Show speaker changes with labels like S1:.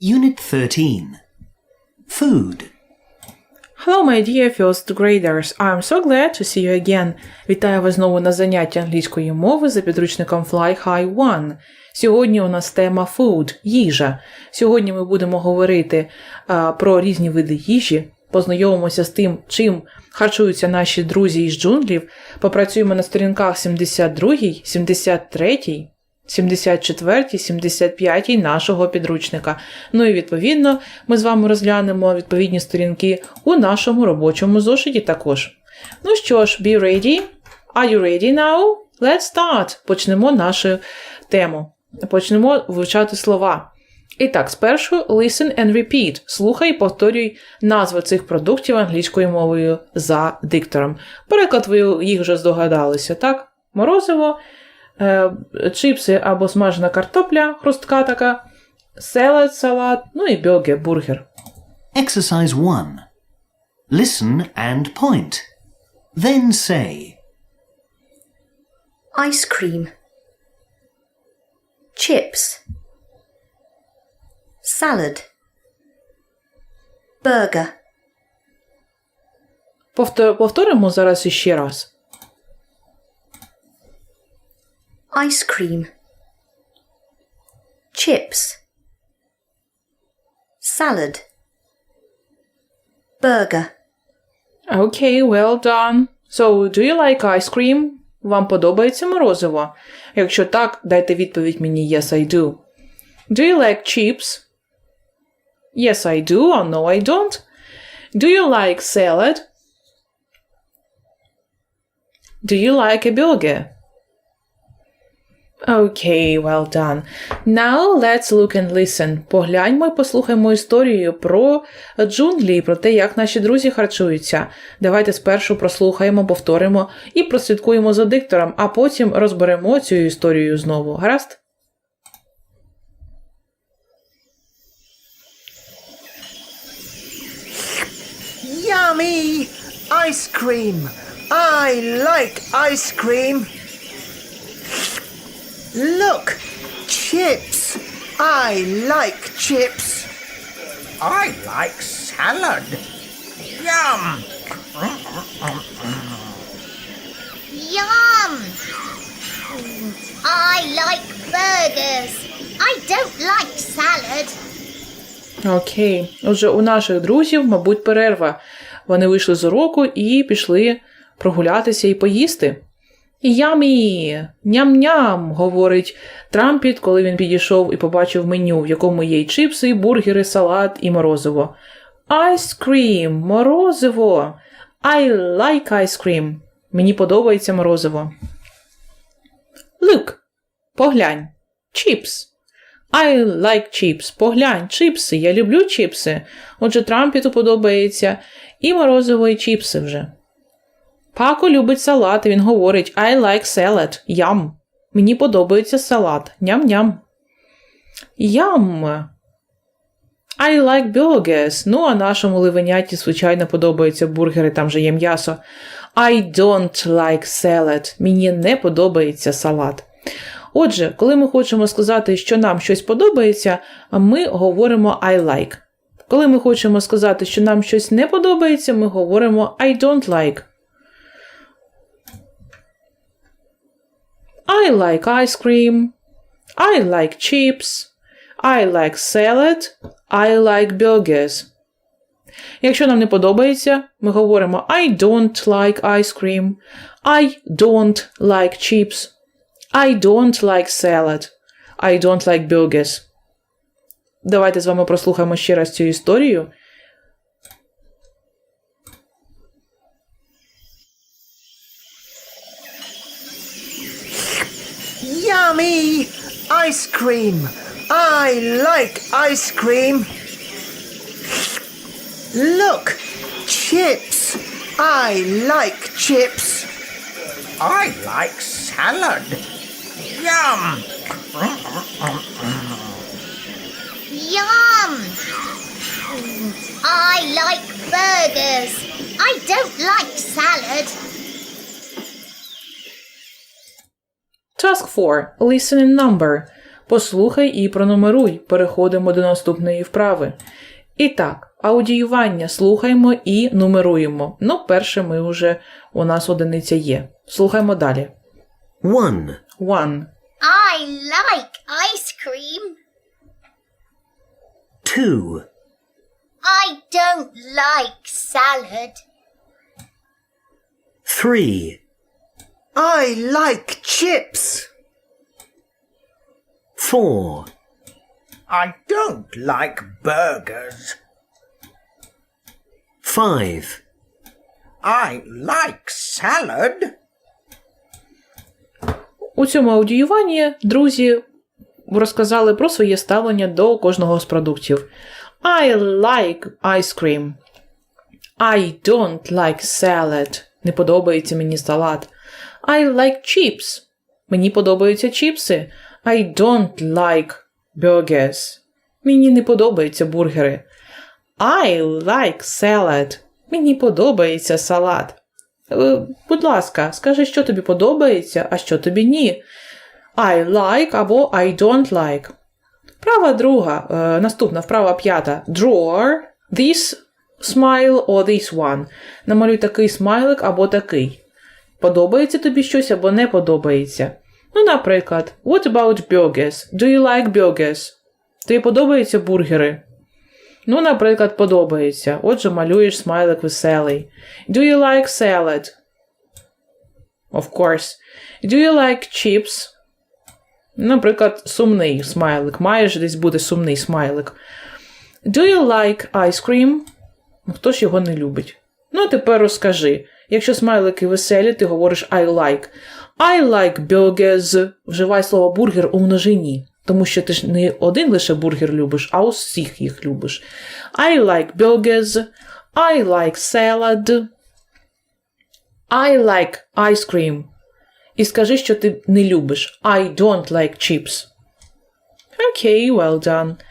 S1: Unit 13. Food.
S2: Hello, my dear first graders. I'm so glad to see you again. Вітаю вас знову на занятті англійської мови за підручником Fly High One. Сьогодні у нас тема food – їжа. Сьогодні ми будемо говорити а, про різні види їжі, познайомимося з тим, чим харчуються наші друзі із джунглів, попрацюємо на сторінках 72, 73, 74, 75 нашого підручника. Ну і відповідно ми з вами розглянемо відповідні сторінки у нашому робочому зошиті також. Ну що ж, be ready. Are you ready now? Let's start. Почнемо нашу тему. Почнемо вивчати слова. І так, спершу listen and repeat. Слухай і повторюй назви цих продуктів англійською мовою за диктором. Переклад ви їх вже здогадалися, так? Морозиво, чипси або смажена картопля, хрустка така, селед, салат, ну і бьоге, бургер.
S1: Exercise 1. Listen and point. Then say,
S3: ice cream, chips, salad, burger,
S2: Повтор- Повторимо зараз іще раз.
S3: ice cream, chips, salad, burger,
S2: Окей, well done. So, do you like ice cream? Вам подобається морозиво? Якщо так, дайте відповідь мені Yes, I do. Do you like chips? Yes, I do, or no, I don't. Do you like salad? Do you like a burger? Okay, well done. Now let's look and listen. Погляньмо і послухаймо історію про джунглі і про те, як наші друзі харчуються. Давайте спершу прослухаємо, повторимо і прослідкуємо за диктором, а потім розберемо цю історію знову. Гаразд?
S4: Yummy! Ice cream! I like ice cream! Look! Chips! I like chips! I like salad! Yum!
S5: Yum! I like burgers. I don't like salad.
S2: Окей. Отже, у наших друзів, мабуть, перерва. Вони вийшли з уроку і пішли прогулятися і поїсти. Ямі! Ням-ням! говорить Трампіт, коли він підійшов і побачив меню, в якому є й чипси, і бургери, салат і морозиво. Ice cream! Морозиво! I like ice cream. Мені подобається морозиво. Look! Поглянь. Chips. I like chips. Поглянь, чипси. Я люблю чипси. Отже, Трампіту подобається і морозиво, і чіпси вже. Пако любить салат, він говорить I like salad. Ям. Мені подобається салат. Ням-ням. Ям. I like burgers. Ну, а нашому ливеняті, звичайно, подобаються бургери, там же є м'ясо. I don't like salad. Мені не подобається салат. Отже, коли ми хочемо сказати, що нам щось подобається, ми говоримо I like. Коли ми хочемо сказати, що нам щось не подобається, ми говоримо I don't like. I like ice cream. I like chips. I like salad. I like burgers. Якщо нам не подобається, ми говоримо I don't like ice cream. I don't like chips. I don't like salad. I don't like burgers. Давайте з вами прослухаємо ще раз цю історію.
S4: Yummy! Ice cream! I like ice cream! Look! Chips! I like chips! I like salad! Yum!
S5: Yum! I like burgers. I don't like salad.
S2: Task 4. Listen and number. Послухай і пронумеруй. Переходимо до наступної вправи. І так, аудіювання слухаємо і нумеруємо. Ну, перше ми вже у нас одиниця є. Слухаємо далі.
S1: One.
S2: One.
S5: I like ice cream.
S1: Two.
S5: I don't like salad.
S1: Three.
S4: I like chips.
S1: Four.
S4: I don't like burgers.
S1: Five.
S4: I like salad.
S2: У цьому аудіюванні друзі розказали про своє ставлення до кожного з продуктів. I like ice cream. I don't like salad. Не подобається мені салат. I like chips. Мені подобаються чіпси. I don't like burgers. Мені не подобаються бургери. I like salad. Мені подобається салат. Е, Будь ласка, скажи, що тобі подобається, а що тобі ні. I like або I don't like. Вправа друга, е, наступна вправа п'ята. Draw this smile or this one. Намалюй такий смайлик або такий. Подобається тобі щось або не подобається. Ну, наприклад, what about burgers? Do you like burgers? Тобі подобаються бургери? Ну, наприклад, подобається. Отже, малюєш смайлик веселий. Do you like salad? Of course. Do you like chips? Наприклад, сумний смайлик. Маєш десь бути сумний смайлик. Do you like ice cream? Хто ж його не любить? Ну, тепер розкажи. Якщо смайлики веселі, ти говориш I like. I like burgers. Вживай слово бургер у множині. Тому що ти ж не один лише бургер любиш, а усіх їх любиш. I like burgers. I like salad. I like ice cream. І скажи, що ти не любиш. I don't like chips. Окей, well done.